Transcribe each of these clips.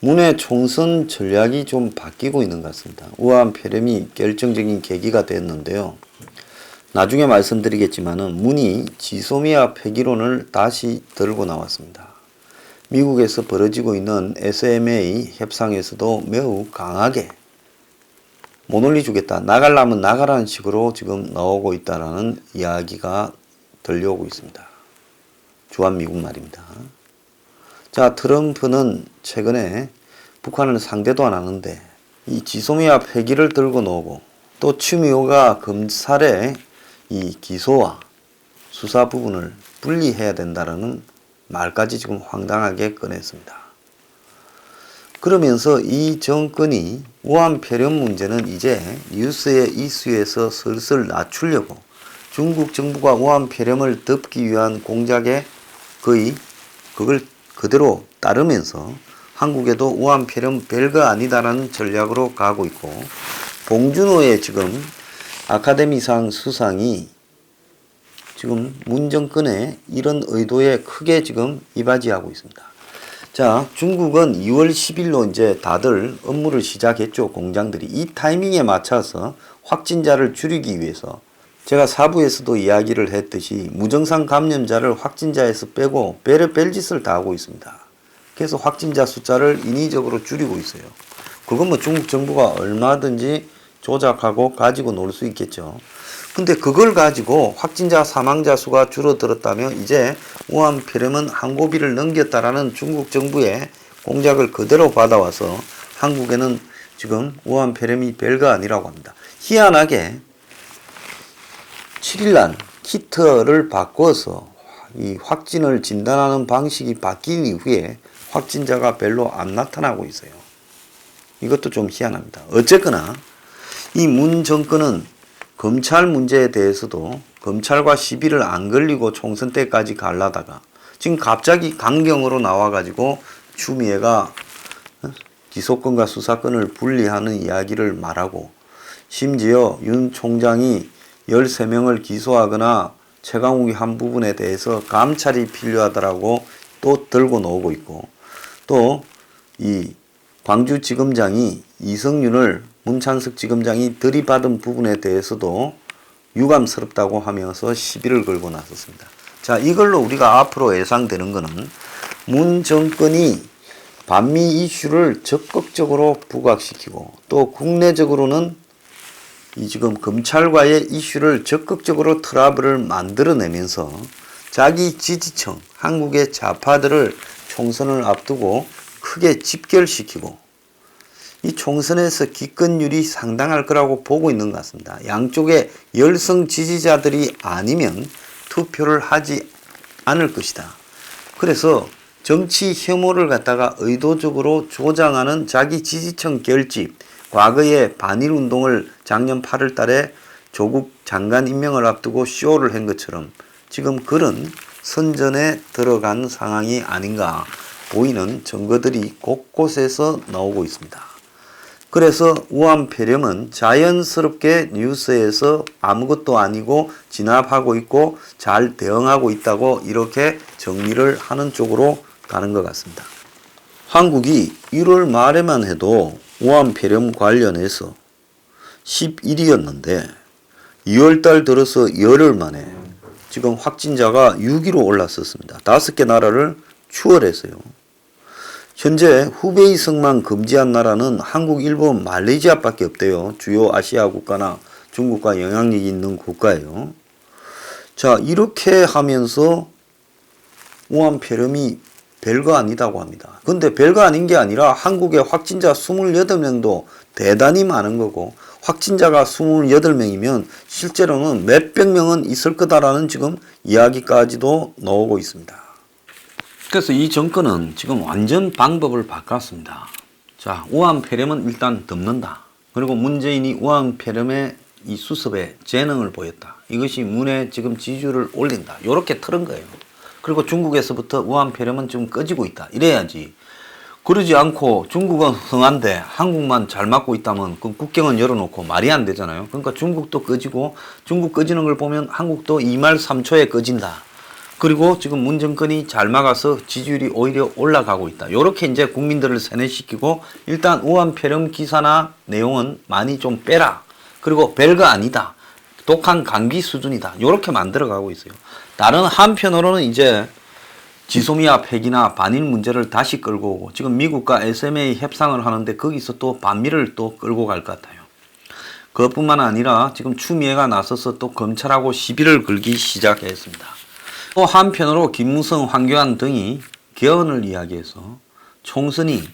문의 총선 전략이 좀 바뀌고 있는 것 같습니다. 우한 폐렴이 결정적인 계기가 됐는데요. 나중에 말씀드리겠지만은 문이 지소미아 폐기론을 다시 들고 나왔습니다. 미국에서 벌어지고 있는 SMA 협상에서도 매우 강하게 못 올려주겠다. 나가려면 나가라는 식으로 지금 나오고 있다라는 이야기가 들려오고 있습니다. 주한미국 말입니다. 자, 트럼프는 최근에 북한을 상대도 안 하는데 이 지소미아 폐기를 들고 나오고 또 추미호가 검찰의 이 기소와 수사 부분을 분리해야 된다라는 말까지 지금 황당하게 꺼냈습니다. 그러면서 이 정권이 우한 폐렴 문제는 이제 뉴스의 이슈에서 슬슬 낮추려고 중국 정부가 우한 폐렴을 덮기 위한 공작에 거의 그걸 그대로 따르면서 한국에도 우한 폐렴 별거 아니다라는 전략으로 가고 있고 봉준호의 지금 아카데미상 수상이 지금 문 정권의 이런 의도에 크게 지금 이바지하고 있습니다. 자, 중국은 2월 10일로 이제 다들 업무를 시작했죠. 공장들이. 이 타이밍에 맞춰서 확진자를 줄이기 위해서 제가 사부에서도 이야기를 했듯이 무증상 감염자를 확진자에서 빼고 뺄, 뺄 짓을 다 하고 있습니다. 그래서 확진자 숫자를 인위적으로 줄이고 있어요. 그건 뭐 중국 정부가 얼마든지 조작하고 가지고 놀 수 있겠죠. 근데 그걸 가지고 확진자 사망자 수가 줄어들었다면 이제 우한 폐렴은 한 고비를 넘겼다라는 중국 정부의 공작을 그대로 받아와서 한국에는 지금 우한 폐렴이 별거 아니라고 합니다. 희한하게 7일날 키트를 바꿔서 이 확진을 진단하는 방식이 바뀐 이후에 확진자가 별로 안 나타나고 있어요. 이것도 좀 희한합니다. 어쨌거나 이 문 정권은 검찰 문제에 대해서도 검찰과 시비를 안 걸리고 총선 때까지 갈라다가 지금 갑자기 강경으로 나와가지고 추미애가 어? 기소권과 수사권을 분리하는 이야기를 말하고 심지어 윤 총장이 13명을 기소하거나 최강욱이 한 부분에 대해서 감찰이 필요하다라고 또 들고 나오고 있고 또 이 광주지검장이 이성윤을 문찬석 지검장이 들이받은 부분에 대해서도 유감스럽다고 하면서 시비를 걸고 나섰습니다. 자, 이걸로 우리가 앞으로 예상되는 것은 문 정권이 반미 이슈를 적극적으로 부각시키고 또 국내적으로는 이 지금 검찰과의 이슈를 적극적으로 트러블을 만들어내면서 자기 지지층, 한국의 좌파들을 총선을 앞두고 크게 집결시키고 이 총선에서 기권율이 상당할 거라고 보고 있는 것 같습니다. 양쪽의 열성 지지자들이 아니면 투표를 하지 않을 것이다. 그래서 정치 혐오를 갖다가 의도적으로 조장하는 자기 지지층 결집, 과거에 반일 운동을 작년 8월 달에 조국 장관 임명을 앞두고 쇼를 한 것처럼 지금 그런 선전에 들어간 상황이 아닌가 보이는 증거들이 곳곳에서 나오고 있습니다. 그래서 우한 폐렴은 자연스럽게 뉴스에서 아무것도 아니고 진압하고 있고 잘 대응하고 있다고 이렇게 정리를 하는 쪽으로 가는 것 같습니다. 한국이 1월 말에만 해도 우한 폐렴 관련해서 11위였는데 2월 달 들어서 열흘 만에 지금 확진자가 6위로 올랐었습니다. 다섯 개 나라를 추월했어요. 현재 후베이 성만 금지한 나라는 한국, 일본, 말레이시아밖에 없대요. 주요 아시아 국가나 중국과 영향력이 있는 국가예요. 자, 이렇게 하면서 우한 폐렴이 별거 아니다고 합니다. 근데 별거 아닌 게 아니라 한국의 확진자 28명도 대단히 많은 거고 확진자가 28명이면 실제로는 몇백 명은 있을 거다라는 지금 이야기까지도 나오고 있습니다. 그래서 이 정권은 지금 완전 방법을 바꿨습니다. 자, 우한 폐렴은 일단 덮는다. 그리고 문재인이 우한 폐렴의 이 수습에 재능을 보였다. 이것이 문에 지금 지지율을 올린다. 이렇게 틀은 거예요. 그리고 중국에서부터 우한 폐렴은 지금 꺼지고 있다. 이래야지. 그러지 않고 중국은 흥한데 한국만 잘 맞고 있다면 그 국경은 열어놓고 말이 안 되잖아요. 그러니까 중국도 꺼지고 중국 꺼지는 걸 보면 한국도 2말 3초에 꺼진다. 그리고 지금 문 정권이 잘 막아서 지지율이 오히려 올라가고 있다. 이렇게 이제 국민들을 세뇌시키고 일단 우한 폐렴 기사나 내용은 많이 좀 빼라. 그리고 별거 아니다. 독한 감기 수준이다. 이렇게 만들어가고 있어요. 다른 한편으로는 이제 지소미아 폐기나 반일 문제를 다시 끌고 오고 지금 미국과 SMA 협상을 하는데 거기서 또 반미를 또 끌고 갈 것 같아요. 그것뿐만 아니라 지금 추미애가 나서서 또 검찰하고 시비를 걸기 시작했습니다. 또 한편으로 김무성, 황교안 등이 개헌을 이야기해서 총선이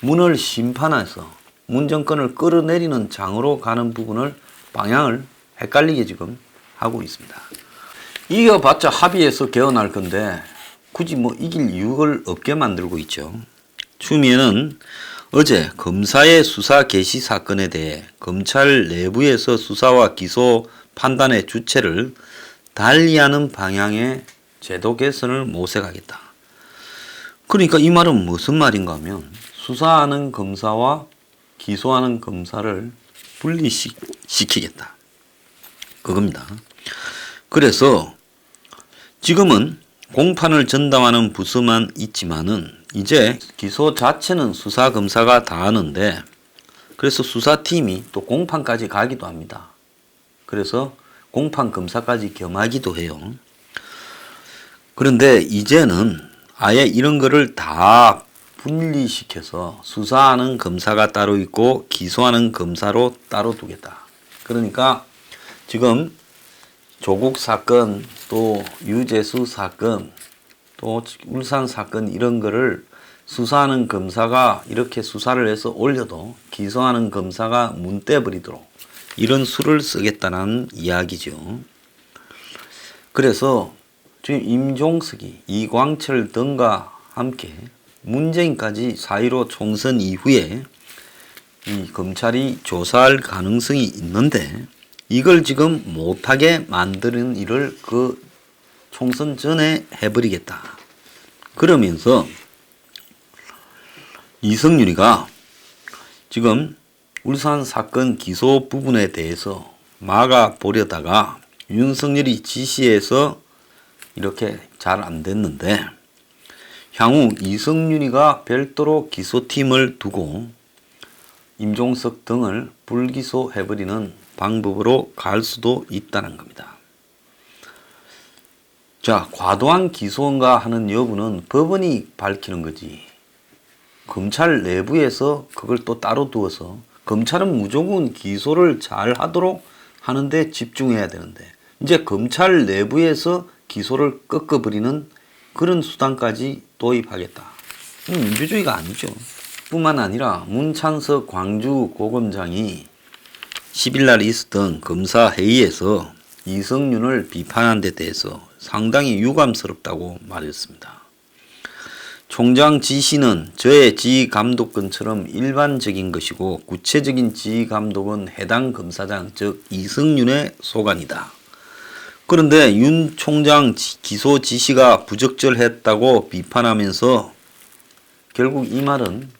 문을 심판해서 문 정권을 끌어내리는 장으로 가는 부분을 방향을 헷갈리게 지금 하고 있습니다. 이겨봤자 합의해서 개헌할 건데 굳이 뭐 이길 이유를 없게 만들고 있죠. 추미애는 어제 검사의 수사 개시 사건에 대해 검찰 내부에서 수사와 기소 판단의 주체를 달리하는 방향의 제도 개선을 모색하겠다. 그러니까 이 말은 무슨 말인가 하면 수사하는 검사와 기소하는 검사를 분리시키겠다. 그겁니다. 그래서 지금은 공판을 전담하는 부서만 있지만은 이제 기소 자체는 수사 검사가 다 하는데 그래서 수사팀이 또 공판까지 가기도 합니다. 그래서 공판 검사까지 겸하기도 해요. 그런데 이제는 아예 이런 거를 다 분리시켜서 수사하는 검사가 따로 있고 기소하는 검사로 따로 두겠다. 그러니까 지금 조국 사건 또 유재수 사건 또 울산 사건 이런 거를 수사하는 검사가 이렇게 수사를 해서 올려도 기소하는 검사가 문 떼버리도록 이런 수를 쓰겠다는 이야기죠. 그래서 지금 임종석이 이광철 등과 함께 문재인까지 4.15 총선 이후에 이 검찰이 조사할 가능성이 있는데 이걸 지금 못하게 만드는 일을 그 총선 전에 해버리겠다. 그러면서 이성윤이가 지금 울산 사건 기소 부분에 대해서 막아 보려다가 윤석열이 지시해서 이렇게 잘 안 됐는데 향후 이성윤이가 별도로 기소팀을 두고 임종석 등을 불기소해버리는 방법으로 갈 수도 있다는 겁니다. 자, 과도한 기소인가 하는 여부는 법원이 밝히는 거지. 검찰 내부에서 그걸 또 따로 두어서 검찰은 무조건 기소를 잘 하도록 하는데 집중해야 되는데 이제 검찰 내부에서 기소를 꺾어버리는 그런 수단까지 도입하겠다. 민주주의가 아니죠. 뿐만 아니라 문찬석 광주 고검장이 10일 날 있었던 검사 회의에서 이성윤을 비판한 데 대해서 상당히 유감스럽다고 말했습니다. 총장 지시는 저의 지휘 감독권처럼 일반적인 것이고 구체적인 지휘 감독은 해당 검사장 즉 이성윤의 소관이다. 그런데 윤 총장 기소 지시가 부적절했다고 비판하면서 결국 이 말은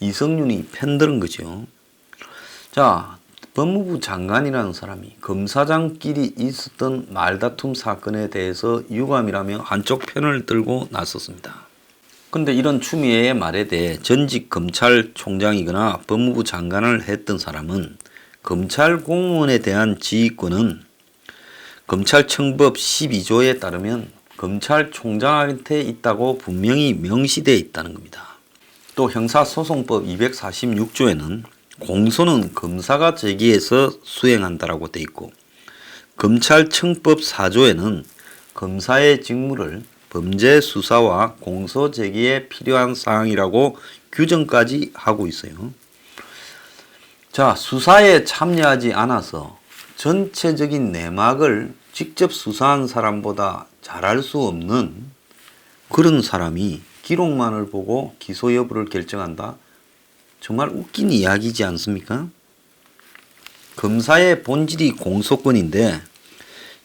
이성윤이 편드는 거죠. 자, 법무부 장관이라는 사람이 검사장끼리 있었던 말다툼 사건에 대해서 유감이라며 한쪽 편을 들고 나섰습니다. 근데 이런 추미애의 말에 대해 전직 검찰총장이거나 법무부 장관을 했던 사람은 검찰 공무원에 대한 지휘권은 검찰청법 12조에 따르면 검찰총장한테 있다고 분명히 명시되어 있다는 겁니다. 또 형사소송법 246조에는 공소는 검사가 제기해서 수행한다라고 돼 있고 검찰청법 4조에는 검사의 직무를 범죄 수사와 공소 제기에 필요한 사항이라고 규정까지 하고 있어요. 자, 수사에 참여하지 않아서 전체적인 내막을 직접 수사한 사람보다 잘할 수 없는 그런 사람이 기록만을 보고 기소 여부를 결정한다. 정말 웃긴 이야기지 않습니까? 검사의 본질이 공소권인데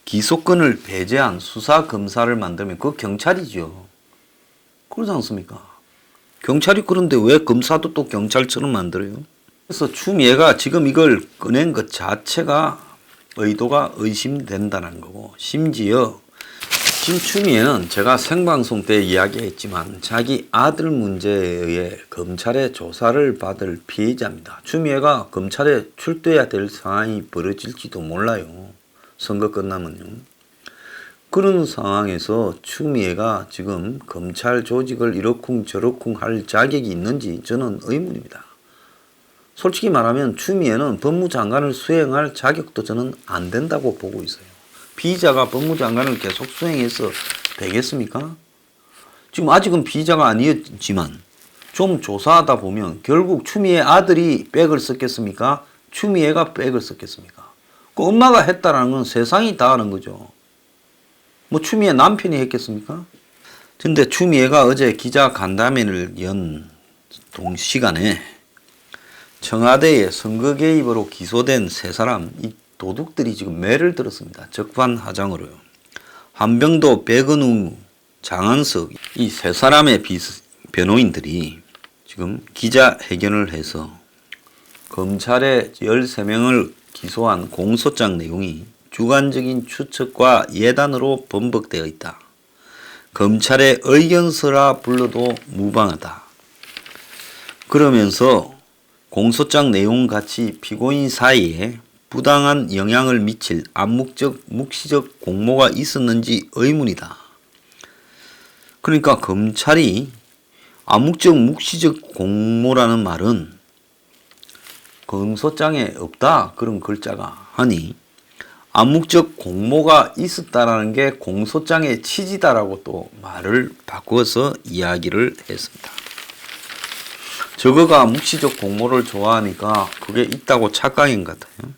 기소권을 배제한 수사 검사를 만들면 그 경찰이죠. 그러지 않습니까? 경찰이 그런데 왜 검사도 또 경찰처럼 만들어요? 그래서 추미애가 지금 이걸 꺼낸 것 자체가 의도가 의심된다는 거고 심지어 지금 추미애는 제가 생방송 때 이야기했지만 자기 아들 문제에 의해 검찰의 조사를 받을 피해자입니다. 추미애가 검찰에 출두해야 될 상황이 벌어질지도 몰라요. 선거 끝나면요. 그런 상황에서 추미애가 지금 검찰 조직을 이러쿵 저러쿵 할 자격이 있는지 저는 의문입니다. 솔직히 말하면 추미애는 법무장관을 수행할 자격도 저는 안 된다고 보고 있어요. 피의자가 법무장관을 계속 수행해서 되겠습니까? 지금 아직은 피의자가 아니었지만 좀 조사하다 보면 결국 추미애 아들이 백을 썼겠습니까? 추미애가 백을 썼겠습니까? 그 엄마가 했다라는 건 세상이 다 아는 거죠. 뭐 추미애 남편이 했겠습니까? 근데 추미애가 어제 기자 간담회를 연 동시간에 청와대의 선거 개입으로 기소된 세 사람 이 도둑들이 지금 매를 들었습니다. 적반하장으로요. 한병도, 백은우, 장한석 이 세 사람의 비, 변호인들이 지금 기자 회견을 해서 검찰의 13명을 기소한 공소장 내용이 주관적인 추측과 예단으로 번복되어 있다. 검찰의 의견서라 불러도 무방하다. 그러면서 공소장 내용 같이 피고인 사이에 부당한 영향을 미칠 암묵적 묵시적 공모가 있었는지 의문이다. 그러니까 검찰이 암묵적 묵시적 공모라는 말은 공소장에 없다 그런 글자가 하니 암묵적 공모가 있었다라는 게 공소장의 취지다라고 또 말을 바꾸어서 이야기를 했습니다. 저거가 묵시적 공모를 좋아하니까 그게 있다고 착각인 것 같아요.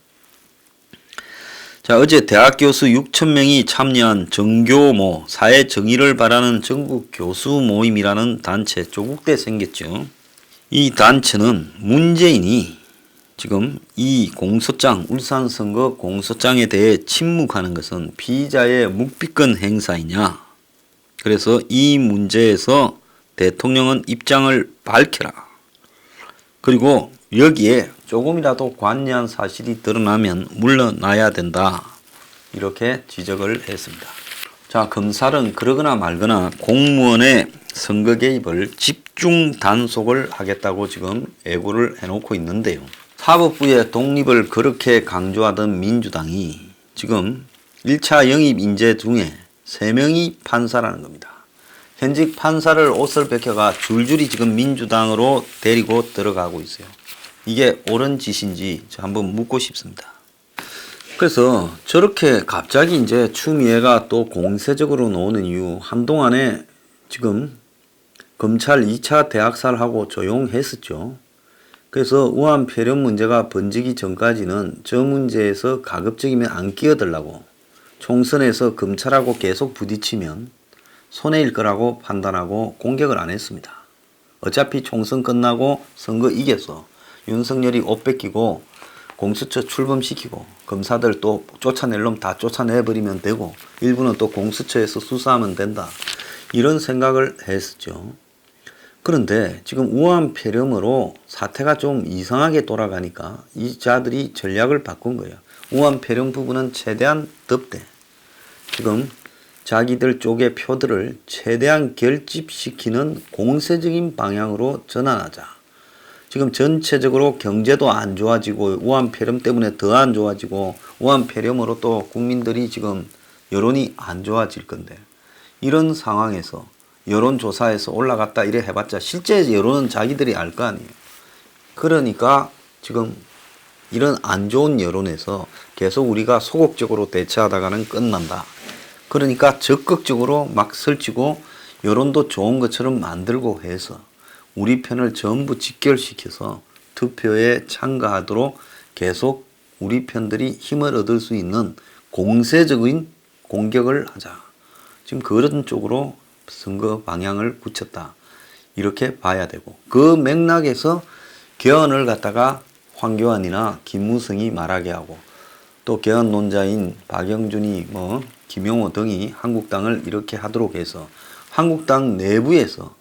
자, 어제 대학 교수 6천 명이 참여한 정교모 사회 정의를 바라는 전국 교수 모임이라는 단체 조국 때 생겼죠. 이 단체는 문재인이 지금 이 공소장 울산 선거 공소장에 대해 침묵하는 것은 피의자의 묵비권 행사이냐. 그래서 이 문제에서 대통령은 입장을 밝혀라. 그리고 여기에 조금이라도 관여한 사실이 드러나면 물러나야 된다. 이렇게 지적을 했습니다. 자, 검찰은 그러거나 말거나 공무원의 선거 개입을 집중 단속을 하겠다고 지금 예고를 해놓고 있는데요. 사법부의 독립을 그렇게 강조하던 민주당이 지금 1차 영입 인재 중에 3명이 판사라는 겁니다. 현직 판사를 옷을 벗겨가 줄줄이 지금 민주당으로 데리고 들어가고 있어요. 이게 옳은 짓인지 저 한번 묻고 싶습니다. 그래서 저렇게 갑자기 이제 추미애가 또 공세적으로 나오는 이유 한동안에 지금 검찰 2차 대학살하고 조용했었죠. 그래서 우한 폐렴 문제가 번지기 전까지는 저 문제에서 가급적이면 안 끼어들라고 총선에서 검찰하고 계속 부딪히면 손해일 거라고 판단하고 공격을 안 했습니다. 어차피 총선 끝나고 선거 이겨서 윤석열이 옷 뺏기고 공수처 출범시키고 검사들 또 쫓아낼 놈 다 쫓아내버리면 되고 일부는 또 공수처에서 수사하면 된다. 이런 생각을 했었죠. 그런데 지금 우한 폐렴으로 사태가 좀 이상하게 돌아가니까 이 자들이 전략을 바꾼 거예요. 우한 폐렴 부분은 최대한 덮대. 지금 자기들 쪽의 표들을 최대한 결집시키는 공세적인 방향으로 전환하자. 지금 전체적으로 경제도 안 좋아지고 우한 폐렴 때문에 더 안 좋아지고 우한 폐렴으로 또 국민들이 지금 여론이 안 좋아질 건데 이런 상황에서 여론조사에서 올라갔다 이래 해봤자 실제 여론은 자기들이 알 거 아니에요. 그러니까 지금 이런 안 좋은 여론에서 계속 우리가 소극적으로 대처하다가는 끝난다. 그러니까 적극적으로 막 설치고 여론도 좋은 것처럼 만들고 해서 우리 편을 전부 직결시켜서 투표에 참가하도록 계속 우리 편들이 힘을 얻을 수 있는 공세적인 공격을 하자. 지금 그런 쪽으로 선거 방향을 굳혔다. 이렇게 봐야 되고 그 맥락에서 개헌을 갖다가 황교안이나 김무성이 말하게 하고 또 개헌 논자인 박영준이 뭐 김용호 등이 한국당을 이렇게 하도록 해서 한국당 내부에서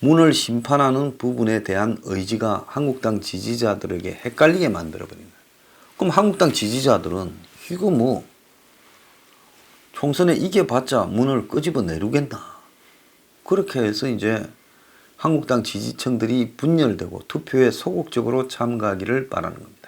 문을 심판하는 부분에 대한 의지가 한국당 지지자들에게 헷갈리게 만들어버린 거예요. 그럼 한국당 지지자들은 이거 뭐 총선에 이겨봤자 문을 끄집어 내루겠나. 그렇게 해서 이제 한국당 지지층들이 분열되고 투표에 소극적으로 참가하기를 바라는 겁니다.